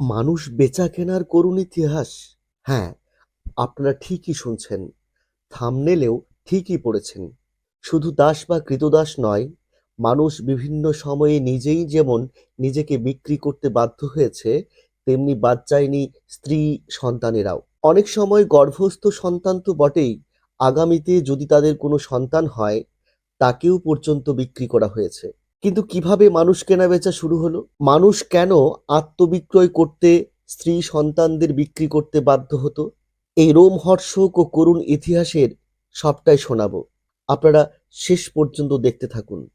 মানুষ বেচা কেনার করুণ ইতিহাস। হ্যাঁ আপনারা ঠিকই শুনছেন। থামনেলেও ঠিকই পড়েছেন। শুধু দাস বা কৃতদাস নয়, মানুষ বিভিন্ন সময়ে নিজেই যেমন নিজেকে বিক্রি করতে বাধ্য হয়েছে, তেমনি বাদ যায়নি স্ত্রী সন্তানেরাও। অনেক সময় গর্ভস্থ সন্তান তো বটেই, আগামীতে যদি তাদের কোনো সন্তান হয়, তাকেও পর্যন্ত বিক্রি করা হয়েছে। কিন্তু কীভাবে মানুষ কেনাবেচা শুরু হলো? মানুষ কেন আত্মবিক্রয় করতে স্ত্রী সন্তানদের বিক্রি করতে বাধ্য হতো? এই রোম রোমহর্ষক ও করুণ ইতিহাসের সবটাই শোনাবো। আপনারা শেষ পর্যন্ত দেখতে থাকুন।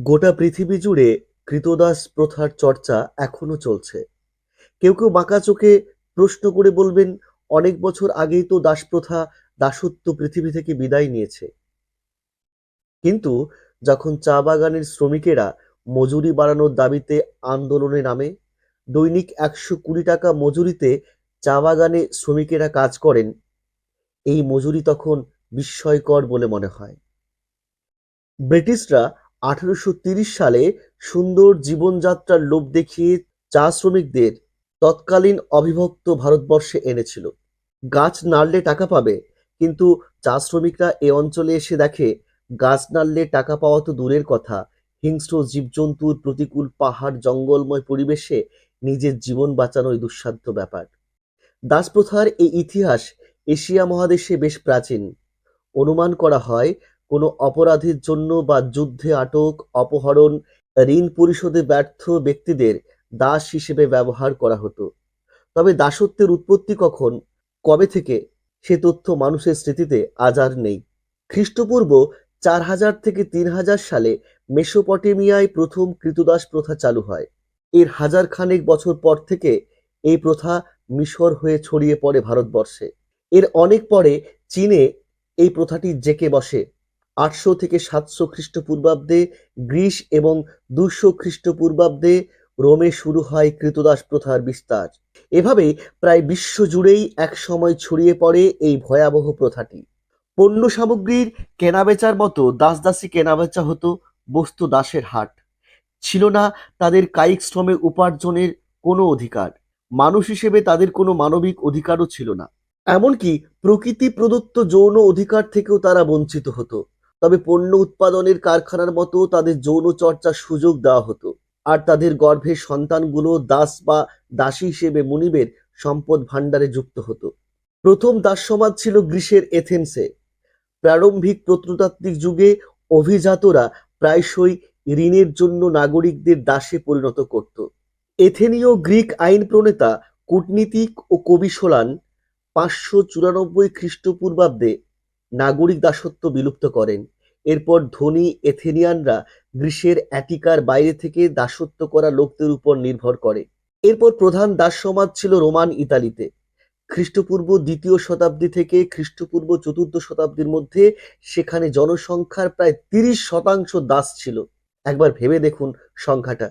গোটা পৃথিবী জুড়ে কৃতদাস প্রথার চর্চা এখনও চলছে। কেউ কেউ বাঁকা চোখে প্রশ্ন করে বলবেন অনেক বছর আগেই তো দাসপ্রথা, দাসত্ব পৃথিবী থেকে বিদায় নিয়েছে। কিন্তু যখন চা বাগানের শ্রমিকেরা মজুরি বাড়ানোর দাবিতে আন্দোলনে নামে, দৈনিক একশো কুড়ি টাকা মজুরিতে চা বাগানে শ্রমিকেরা কাজ করেন, এই মজুরি তখন বিস্ময়কর বলে মনে হয়। ব্রিটিশরা আঠারোশো সালে সুন্দর জীবনযাত্রার লোভ দেখিয়ে চা শ্রমিকদের তৎকালীন অবিভক্ত ভারতবর্ষে এনেছিল। গাছ নাড়লে টাকা পাবে, কিন্তু চা শ্রমিকরা এ অঞ্চলে এসে দেখে, গাছ নাড়লে টাকা পাওয়া তো দূরের কথা। হিংস্র জীবজন্তুর প্রতিকূল পাহাড় জঙ্গলময় পরিবেশে নিজের জীবন বাঁচানোই দুঃসাধ্য ব্যাপার। দাসপ্রথার এই ইতিহাস এশিয়া মহাদেশে বেশ প্রাচীন। অনুমান করা হয়, কোনো অপরাধের জন্য বা যুদ্ধে আটক, অপহরণ, ঋণ পরিশোধে ব্যর্থ ব্যক্তিদের দাস হিসেবে ব্যবহার করা হতো। তবে দাসত্বের উৎপত্তি কখন কবে থেকে সে তথ্য মানুষের স্মৃতিতে আজ আর নেই? খ্রিস্টপূর্ব চার হাজার থেকে তিন হাজার সালে মেসোপটেমিয়ায় প্রথম কৃতদাস প্রথা চালু হয়। এর হাজার খানেক বছর পর থেকে এই প্রথা মিশর হয়ে ছড়িয়ে পড়ে ভারতবর্ষে। এর অনেক পরে চীনে এই প্রথাটি জেকে বসে। আটশো থেকে সাতশো খ্রিস্টপূর্বাব্দে গ্রিস এবং দুশো খ্রিস্টপূর্বাব্দে রোমে শুরু হয় কৃতদাস প্রথার বিস্তার। এভাবে প্রায় বিশ্ব জুড়েই একসময় ছড়িয়ে পড়ে এই ভয়াবহ প্রথাটি। পণ্য সামগ্রীর কেনাবেচার মতো দাসদাসী কেনাবেচা হতো বস্তু দাসের হাট। ছিল না তাদের কায়িক শ্রমে উপার্জনের কোনো অধিকার। মানুষ হিসেবে তাদের কোনো মানবিক অধিকারও ছিল না। এমনকি প্রকৃতি প্রদত্ত যৌন অধিকার থেকেও তারা বঞ্চিত হতো। তবে পণ্য উৎপাদনের কারখানার মতো তাদের যৌন চর্চার সুযোগ দেওয়া হতো। আর তাদের গর্ভের সন্তানগুলো দাস বা দাসী হিসেবে মুনিবের সম্পদ ভাণ্ডারে যুক্ত হতো। প্রথম দাস সমাজ ছিল গ্রীসের এথেন্সে। প্রারম্ভিক প্রত্নতাত্ত্বিক যুগে অভিজাতরা প্রায়শই ঋণের জন্য নাগরিকদের দাসে পরিণত করত। এথেনীয় গ্রিক আইন প্রণেতা, কূটনীতিক ও কবি সোলান পাঁচশো চুরানব্বই খ্রিস্টপূর্বাব্দে নাগরিক দাসত্ব বিলুপ্ত করেন। এরপর ধনী এথেনিয়ানরা গ্রীসের অ্যাটিকার বাইরে থেকে দাসত্ব করা লোকদের উপর নির্ভর করে। এরপর প্রধান দাস সমাজ ছিল রোমান ইতালিতে। খ্রিস্টপূর্ব দ্বিতীয় শতাব্দী থেকে খ্রিস্টপূর্ব চতুর্থ শতাব্দীর মধ্যে সেখানে জনসংখ্যার প্রায় তিরিশ শতাংশ দাস ছিল। একবার ভেবে দেখুন সংখ্যাটা।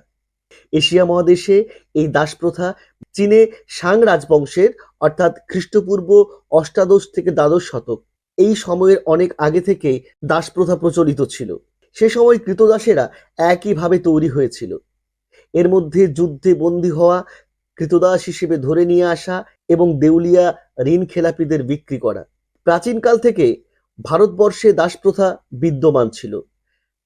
এশিয়া মহাদেশে এই দাস প্রথা চীনে সাং রাজবংশের, অর্থাৎ খ্রিস্টপূর্ব অষ্টাদশ থেকে দ্বাদশ শতক। এই সময়ের অনেক আগে থেকে দাস প্রথা প্রচলিত ছিল। সে সময় কৃতদাসেরা একইভাবে তৈরি হয়েছিল। এর মধ্যে যুদ্ধে বন্দী হওয়া, কৃতদাস হিসেবে ধরে নিয়ে আসা এবং দেউলিয়া ঋণ খেলাপিদের বিক্রি করা। প্রাচীনকাল থেকে ভারতবর্ষে দাস প্রথা বিদ্যমান ছিল।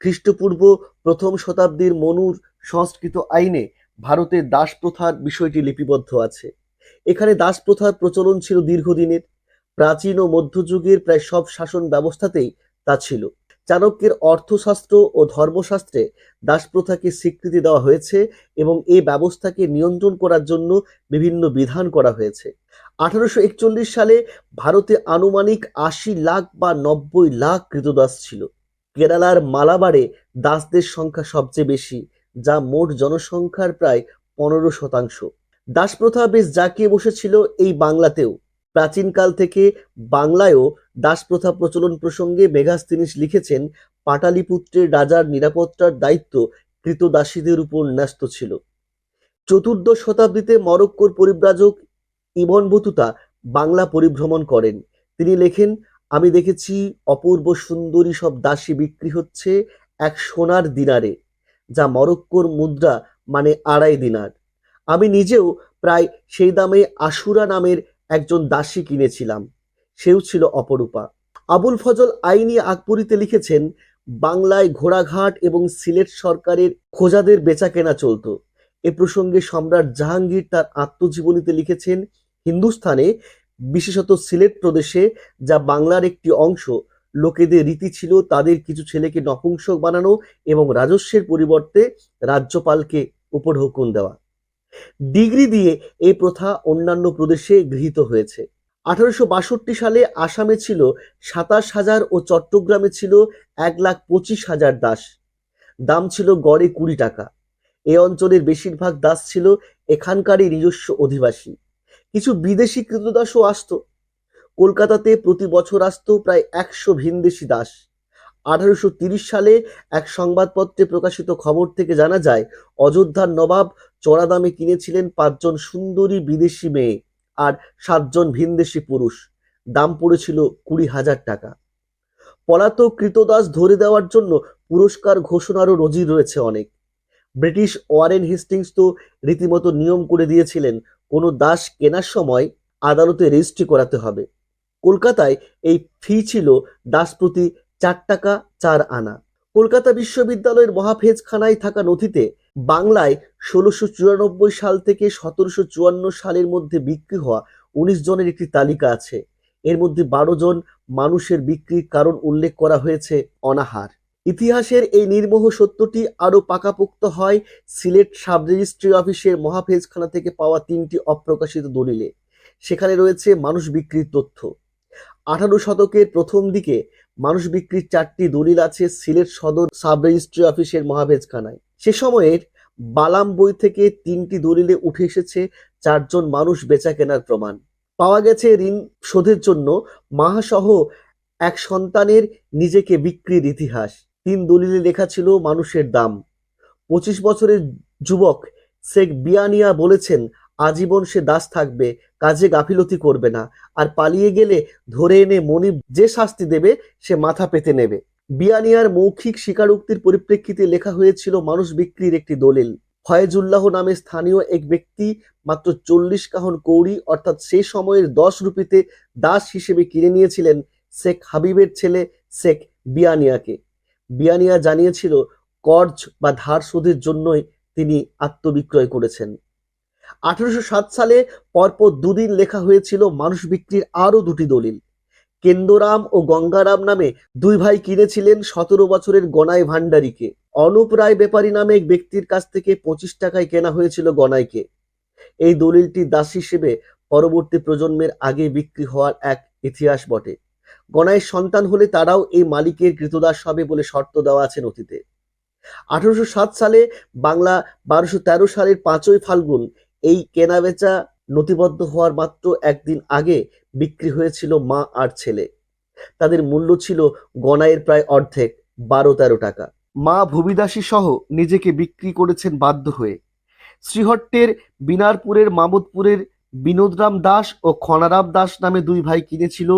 খ্রিস্টপূর্ব প্রথম শতাব্দীর মনুর সংস্কৃত আইনে ভারতের দাস প্রথার বিষয়টি লিপিবদ্ধ আছে। এখানে দাস প্রথার প্রচলন ছিল দীর্ঘদিনের। প্রাচীন ও মধ্যযুগের প্রায় সব শাসন ব্যবস্থাতেই তা ছিল। চাণক্যের অর্থশাস্ত্র ও ধর্মশাস্ত্রে দাসপ্রথাকে স্বীকৃতি দেওয়া হয়েছে এবং এই ব্যবস্থাকে নিয়ন্ত্রণ করার জন্য বিভিন্ন বিধান করা হয়েছে। আঠারোশো একচল্লিশ সালে ভারতে আনুমানিক আশি লাখ বা নব্বই লাখ কৃতদাস ছিল। কেরালার মালাবারে দাসদের সংখ্যা সবচেয়ে বেশি, যা মোট জনসংখ্যার প্রায় পনেরো শতাংশ। দাস প্রথা বেশ জাঁকিয়ে বসেছিল এই বাংলাতেও। প্রাচীনকাল থেকে বাংলায়ও দাস প্রথা প্রচলন প্রসঙ্গে মেঘাস্তিনিস লিখেছেন, পাটালিপুত্রের রাজার নিরাপত্তার দায়িত্ব কৃতদাসীদের উপর ন্যস্ত ছিল। চতুর্দশ শতাব্দীতে মরক্কোর পরিব্রাজক ইবন বতুতা বাংলা পরিভ্রমণ করেন। তিনি লেখেন, আমি দেখেছি অপূর্ব সুন্দরী সব দাসী বিক্রি হচ্ছে এক সোনার দিনারে, যা মরক্কোর মুদ্রা মানে আড়াই দিনার। আমি নিজেও প্রায় সেই দামে আশুরা নামের একজন দাসী কিনেছিলাম। সেও ছিল অপরূপা। আবুল ফজল আইনি আকবরীতে লিখেছেন, বাংলায় ঘোড়াঘাট এবং সিলেট সরকারের খোজাদের বেচাকেনা চলতো। এ প্রসঙ্গে সম্রাট জাহাঙ্গীর তার আত্মজীবনীতে লিখেছেন, হিন্দুস্থানে, বিশেষত সিলেট প্রদেশে, যা বাংলার একটি অংশ, লোকেদের রীতি ছিল তাদের কিছু ছেলেকে নপুংসক বানানো এবং রাজস্বের পরিবর্তে রাজ্যপালকে উপঢৌকন দেওয়া। ডিগ্রি দিয়ে এই প্রথা অন্যান্য প্রদেশে গৃহীত হয়েছে। আঠারোশো বাষট্টি সালে আসামে ছিল সাতাশ হাজার ও চট্টগ্রামে ছিল এক লাখ পঁচিশ হাজার দাস। দাম ছিল গড়ে কুড়ি টাকা। এ অঞ্চলের বেশিরভাগ দাস ছিল এখানকারই নিজস্ব অধিবাসী। কিছু বিদেশি কৃতদাসও আসতো। কলকাতাতে প্রতি বছর আসতো প্রায় একশো ভিনদেশি দাস। আঠারোশো সালে এক সংবাদপত্রে প্রকাশিত খবর থেকে জানা যায়, অযোধ্যার নবাব চড়া দামে কিনেছিলেন পাঁচজন সুন্দরী বিদেশি মেয়ে আর সাতজন ভিনদেশি পুরুষ। দাম পড়েছিল কুড়ি হাজার টাকা। পলাতক কৃতদাস ধরে দেওয়ার জন্য পুরস্কার ঘোষণারও নজির রয়েছে অনেক। ব্রিটিশ ওয়ারেন হেস্টিংস তো রীতিমতো নিয়ম করে দিয়েছিলেন, কোনো দাস কেনার সময় আদালতে রেজিস্ট্রি করাতে হবে। কলকাতায় এই ফি ছিল দাস প্রতি চার টাকা চার আনা। কলকাতা বিশ্ববিদ্যালয়ের মহাফেজখানায় থাকা নথিতে বাংলায় ষোলোশো চুরানব্বই সাল থেকে সতেরোশো চুয়ান্ন সালের মধ্যে বিক্রি হওয়া উনিশ জনের একটি তালিকা আছে। এর মধ্যে বারো জন মানুষের বিক্রির কারণ উল্লেখ করা হয়েছে অনাহার। ইতিহাসের এই নির্মোহ সত্যটি আরও পাকাপোক্ত হয় সিলেট সাব রেজিস্ট্রি অফিসের মহাফেজখানা থেকে পাওয়া তিনটি অপ্রকাশিত দলিলে। সেখানে রয়েছে মানুষ বিক্রির তথ্য। আঠারো শতকের প্রথম দিকে মানুষ বিক্রির চারটি দলিল আছে সিলেট সদর সাব রেজিস্ট্রি অফিসের মহাভেজখানায় সে সময়ের বালাম বই থেকে তিনটি দলিলে উঠে এসেছে চারজন মানুষ বেচা কেনার প্রমাণ। পাওয়া গেছে ঋণ শোধের জন্য মাহাসহ এক সন্তানের নিজেকে বিক্রির ইতিহাস। তিন দলিলে লেখা ছিল মানুষের দাম। পঁচিশ বছরের যুবক শেখ বিয়ানিয়া বলেছেন, আজীবন সে দাস থাকবে, কাজে গাফিলতি করবে না। আর পালিয়ে গেলে ধরে এনে মনিব যে শাস্তি দেবে, সে মাথা পেতে নেবে। বিয়ানিয়ার মৌখিক স্বীকারোক্তির পরিপ্রেক্ষিতে লেখা হয়েছিল, মানুষ বিক্রির একটি দলিল। ফয়েজুল্লাহ নামে স্থানীয় এক ব্যক্তি মাত্র চল্লিশ কাহন কৌড়ি, অর্থাৎ সেই সময়ের দশ রুপিতে দাস হিসেবে কিনে নিয়েছিলেন শেখ হাবিবের ছেলে শেখ বিয়ানিয়াকে। বিয়ানিয়া জানিয়েছিল, কর্জ বা ধার শোধের জন্যই তিনি আত্মবিক্রয় করেছেন। আঠারোশো সাত সালে পরপর দুদিন লেখা হয়েছিল, মানুষ বিক্রির আরও দুটি দলিল। কেন্দরাম ও গঙ্গারাম নামে দুই ভাই কিনেছিলেন সতেরো বছরের গনাই ভান্ডারীকে অনুপ রায় ব্যাপারী নামে এক ব্যক্তির কাছ থেকে পঁচিশ টাকায় কেনা হয়েছিল গনাইকে। এই দলিলটি দাস হিসেবে পরবর্তী প্রজন্মের আগে বিক্রি হওয়ার এক ইতিহাস বটে। গনাইয়ের সন্তান হলে তারাও এই মালিকের কৃতদাস হবে বলে শর্ত দেওয়া আছে নথিতে। আঠারোশো সাত সালে বাংলা বারোশো তেরো সালের পাঁচই ফাল্গুন এই কেনাবেচা নথিবদ্ধ হওয়ার মাত্র একদিন আগে বিক্রি হয়েছিল মা আর ছেলে। তাদের মূল্য ছিল গনাইয়ের প্রায় অর্ধেক বারো তেরো টাকা। মা ভূমিদাসী সহ নিজেকে বিক্রি করেছেন বাধ্য হয়ে। শ্রীহট্টের বিনারপুরের মামুদপুরের বিনোদরাম দাস ও খনারাম দাস নামে দুই ভাই কিনেছিল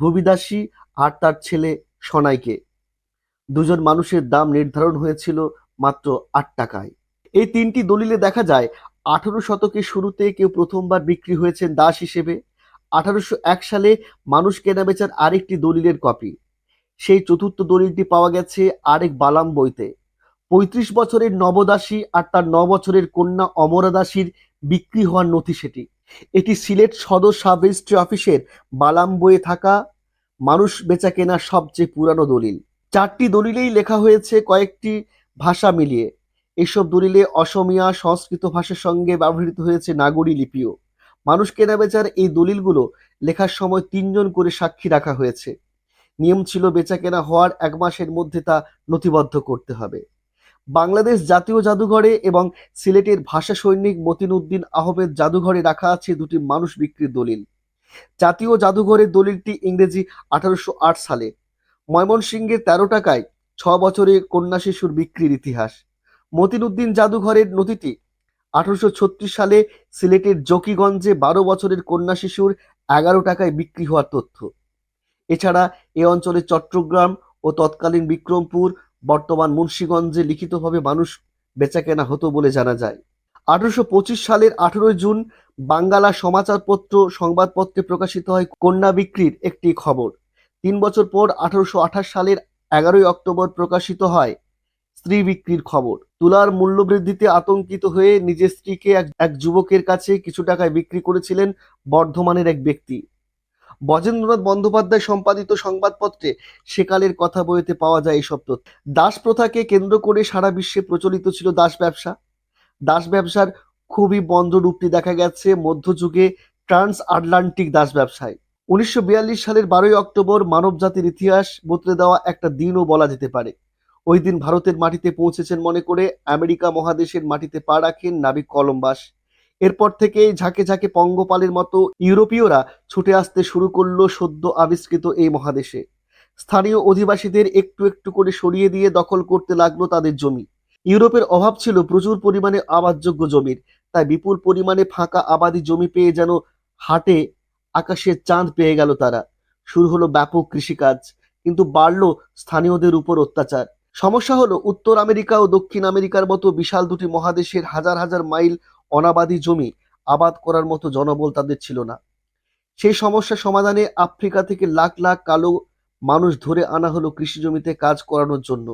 ভূমিদাসী আর তার ছেলে সনাইকে। দুজন মানুষের দাম নির্ধারণ হয়েছিল মাত্র আট টাকায়। এই তিনটি দলিলে দেখা যায় আঠারো শতকের শুরুতে কেউ প্রথমবার বিক্রি হয়েছেন দাস হিসেবে। আঠারোশো এক সালে মানুষ কেনাবেচার আরেকটি দলিলের কপি। সেই চতুর্থ দলিলটি পাওয়া গেছে আরেক বালাম বইতে। পঁয়ত্রিশ বছরের নবদাসী আর তার ন বছরের কন্যা অমরা দাসীর বিক্রি হওয়ার নথি সেটি। এটি সিলেট সদর সাব রেজিস্ট্রি অফিসের বালাম বইয়ে থাকা মানুষ বেচা কেনার সবচেয়ে পুরানো দলিল। চারটি দলিলেই লেখা হয়েছে কয়েকটি ভাষা মিলিয়ে। এসব দলিলে অসমীয়া সংস্কৃত ভাষার সঙ্গে ব্যবহৃত হয়েছে নাগরী লিপিও। মানুষ কেনাবেচার এই দলিলগুলো লেখার সময় তিনজন করে সাক্ষী রাখা হয়েছে। নিয়ম ছিল বেচা কেনা হওয়ার এক মাসের মধ্যে তা নথিবদ্ধ করতে হবে। বাংলাদেশ জাতীয় জাদুঘরে এবং সিলেটের ভাষা সৈনিক মতিনউদ্দিন আহমেদ জাদুঘরে রাখা আছে দুটি মানুষ বিক্রির দলিল। জাতীয় জাদুঘরের দলিলটি ইংরেজি আঠারোশো আট সালে। ময়মনসিংহের তেরো টাকায় ছ বছরে কন্যা শিশুর বিক্রির ইতিহাস। মতিনউদ্দিন জাদুঘরের নথিটি আঠারোশো ছত্রিশ সালে সিলেটের জকিগঞ্জে বারো বছরের কন্যা শিশুর এগারো টাকায় বিক্রি হওয়ার তথ্য। এছাড়া এ অঞ্চলে চট্টগ্রাম ও তৎকালীন বিক্রমপুর, বর্তমান মুন্সীগঞ্জে লিখিতভাবে মানুষ বেচাকেনা হতো বলে জানা যায়। আঠারোশো পঁচিশ সালের আঠেরোই জুন বাঙ্গালা সমাচারপত্র সংবাদপত্রে প্রকাশিত হয় কন্যা বিক্রির একটি খবর। তিন বছর পর আঠারোশো আঠাশ সালের এগারোই অক্টোবর প্রকাশিত হয় স্ত্রী বিক্রির খবর। তুলার মূল্যবৃদ্ধিতে আতঙ্কিত হয়ে নিজের স্ত্রীকে এক যুবকের কাছে কিছু টাকায় বিক্রি করেছিলেন বর্ধমানের এক ব্যক্তি। বজেন্দ্রনাথ বন্দ্যোপাধ্যায় সম্পাদিত সংবাদপত্রে সেকালের কথা বইতে পাওয়া যায় এইসব তথ্য। দাস প্রথাকে কেন্দ্র করে সারা বিশ্বে প্রচলিত ছিল দাস ব্যবসা। দাস ব্যবসার খুবই বন্ধ রূপটি দেখা গেছে মধ্যযুগে ট্রান্স আটলান্টিক দাস ব্যবসায়। উনিশশো বিয়াল্লিশ সালের বারোই অক্টোবর মানবজাতির ইতিহাস বদলে দেওয়া একটা দিনও বলা যেতে পারে। ওই দিন ভারতের মাটিতে পৌঁছেছেন মনে করে আমেরিকা মহাদেশের মাটিতে পা রাখেন নাবিক কলম্বাস। এরপর থেকে ঝাঁকে ঝাঁকে পঙ্গপালের মতো ইউরোপীয়রা ছুটে আসতে শুরু করল সদ্য আবিষ্কৃত এই মহাদেশে। স্থানীয় অধিবাসীদের একটু একটু করে সরিয়ে দিয়ে দখল করতে লাগল তাদের জমি। ইউরোপের অভাব ছিল প্রচুর পরিমাণে আবাদযোগ্য জমির, তাই বিপুল পরিমাণে ফাঁকা আবাদি জমি পেয়ে যেন হাটে আকাশের চাঁদ পেয়ে গেল তারা। শুরু হলো ব্যাপক কৃষিকাজ, কিন্তু বাড়লো স্থানীয়দের উপর অত্যাচার। সমস্যা হলো উত্তর আমেরিকা ও দক্ষিণ আমেরিকার মতো বিশাল দুটি মহাদেশের হাজার হাজার মাইল অনাবাদী জমি আবাদ করার মতো জনবল তাদের ছিল না। সেই সমস্যা সমাধানে আফ্রিকা থেকে লাখ লাখ কালো মানুষ ধরে আনা হলো কৃষি জমিতে কাজ করানোর জন্য।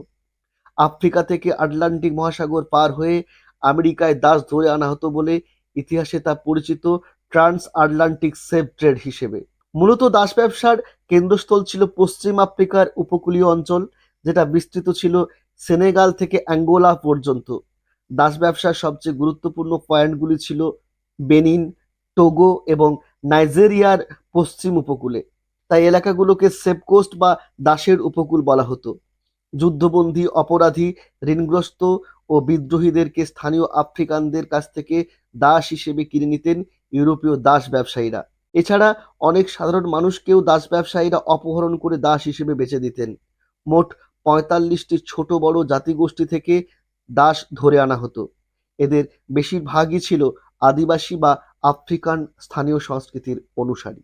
আফ্রিকা থেকে আটলান্টিক মহাসাগর পার হয়ে আমেরিকায় দাস ধরে আনা হতো বলে ইতিহাসে তা পরিচিত ট্রান্স আটলান্টিক সেভ ট্রেড হিসেবে। মূলত দাস ব্যবসার কেন্দ্রস্থল ছিল পশ্চিম আফ্রিকার উপকূলীয় অঞ্চল। যেটা বিস্তৃত ছিল সেনেগাল থেকে অ্যাঙ্গোলা পর্যন্ত। দাস ব্যবসার সবচেয়ে গুরুত্বপূর্ণ পয়েন্টগুলি ছিল বেনিন, টোগো এবং নাইজেরিয়ার পশ্চিম উপকূলে। তাই এলাকাগুলোকে সেপকোস্ট বা দাসের উপকূল বলা হতো। যুদ্ধবন্দী অপরাধী, ঋণগ্রস্ত ও বিদ্রোহীদেরকে স্থানীয় আফ্রিকানদের কাছ থেকে দাস হিসেবে কিনে নিতেন ইউরোপীয় দাস ব্যবসায়ীরা। এছাড়া অনেক সাধারণ মানুষকেও দাস ব্যবসায়ীরা অপহরণ করে দাস হিসেবে বেচে দিতেন। মোট পঁয়তাল্লিশটি ছোট বড় জাতিগোষ্ঠী থেকে দাস ধরে আনা হতো। এদের বেশিরভাগই ছিল আদিবাসী বা আফ্রিকান স্থানীয় সংস্কৃতির অনুসারী।